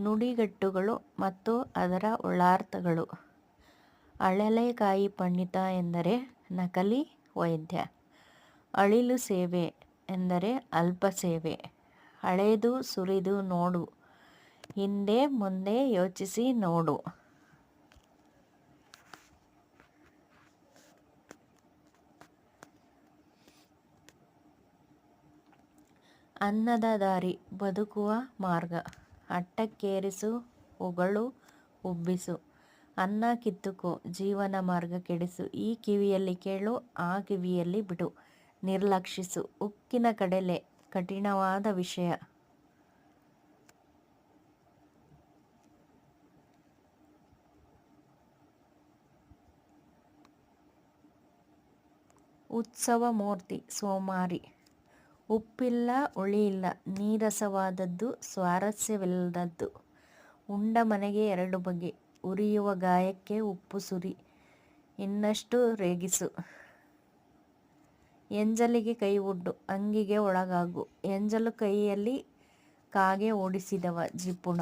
ನುಡಿಗಟ್ಟುಗಳು ಮತ್ತು ಅದರ ಒಳಾರ್ಥಗಳು. ಅಳಲೆಕಾಯಿ ಪಂಡಿತ ಎಂದರೆ ನಕಲಿ ವೈದ್ಯ. ಅಳಿಲು ಸೇವೆ ಎಂದರೆ ಅಲ್ಪ ಸೇವೆ. ಹಳೆದು ಸುರಿದು ನೋಡು. ಹಿಂದೆ ಮುಂದೆ ಯೋಚಿಸಿ ನೋಡು. ಅನ್ನದ ದಾರಿ ಬದುಕುವ ಮಾರ್ಗ. ಅಟ್ಟಕ್ಕೇರಿಸು, ಉಗಳು, ಉಬ್ಬಿಸು, ಅನ್ನ ಕಿತ್ತುಕೋ, ಜೀವನ ಮಾರ್ಗ ಕೆಡಿಸು. ಈ ಕಿವಿಯಲ್ಲಿ ಕೇಳು, ಆ ಕಿವಿಯಲ್ಲಿ ಬಿಡು. ನಿರ್ಲಕ್ಷಿಸು. ಉಕ್ಕಿನ ಕಡಲೆ, ಕಠಿಣವಾದ ವಿಷಯ. ಉತ್ಸವ ಮೂರ್ತಿ, ಸೋಮಾರಿ. ಉಪ್ಪಿಲ್ಲ, ಹುಳಿಯಿಲ್ಲ, ನೀರಸವಾದದ್ದು, ಸ್ವಾರಸ್ಯವಿಲ್ಲದ್ದು. ಉಂಡ ಮನೆಗೆ ಎರಡು ಬಗೆ, ಉರಿಯುವ ಗಾಯಕ್ಕೆ ಉಪ್ಪು ಸುರಿ, ಇನ್ನಷ್ಟು ರೇಗಿಸು. ಎಂಜಲಿಗೆ ಕೈ ಉಡ್ಡು, ಅಂಗಿಗೆ ಒಳಗಾಗು. ಎಂಜಲು ಕೈಯಲ್ಲಿ ಕಾಗೆ ಓಡಿಸಿದವ ಜಿಪುಣ.